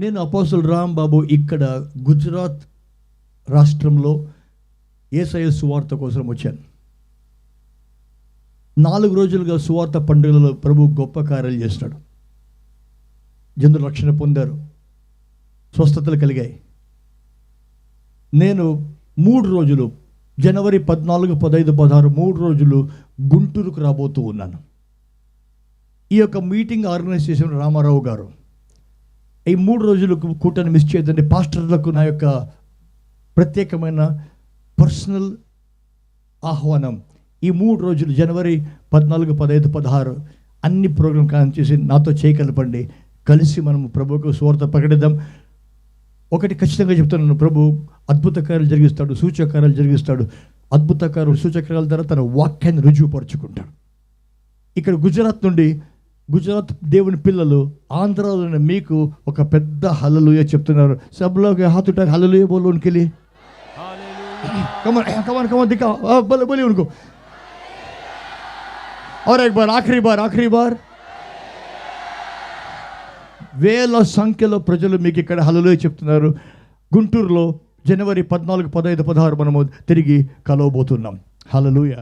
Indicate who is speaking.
Speaker 1: నేను అపోసులు రాంబాబు ఇక్కడ గుజరాత్ రాష్ట్రంలో ఏసఐ సువార్త కోసం వచ్చాను. నాలుగు రోజులుగా సువార్త పండుగలలో ప్రభు గొప్ప కార్యాలు చేస్తాడు జనులు రక్షణ పొందారు. స్వస్థతలు కలిగాయి. నేను మూడు రోజులు జనవరి పద్నాలుగు పదహైదు పదహారు మూడు రోజులు గుంటూరుకు రాబోతూ ఉన్నాను. ఈ యొక్క మీటింగ్ ఆర్గనైజ్ చేసిన రామారావు గారు ఈ మూడు రోజులకు కూటని మిస్ చేయదండి. పాస్టర్లకు నా యొక్క ప్రత్యేకమైన పర్సనల్ ఆహ్వానం. ఈ మూడు రోజులు జనవరి పద్నాలుగు పదహైదు పదహారు అన్ని ప్రోగ్రాం కాన్ చేసి నాతో చేయగలపండి. కలిసి మనం ప్రభుకు సువార్త ప్రకటిద్దాం. ఒకటి ఖచ్చితంగా చెప్తున్నాను. ప్రభు అద్భుత కార్యాలు జరిగిస్తాడు సూచకార్యాలు జరిగిస్తాడు. అద్భుత కార్యాలు సూచకార్యాల ద్వారా తన వాక్యాన్ని రుజువుపరుచుకుంటాడు. ఇక్కడ గుజరాత్ నుండి గుజరాత్ దేవుని పిల్లలు ఆంధ్రాలో ఉన్న మీకు ఒక పెద్ద హలలుయ చెప్తున్నారు సబ్లోకి హాతుట హలలుయ బోలు ఉనికి कमन कमन कमन दिखा आ, बोले बोलिए उनको और एक बार आखिरी बार आखिरी बार వేల సంఖ్యలో ప్రజలు మీకు ఇక్కడ హలలో చెప్తున్నారు గుంటూరులో జనవరి పద్నాలుగు పదహైదు పదహారు మనము తిరిగి కలవబోతున్నాం హలలుయ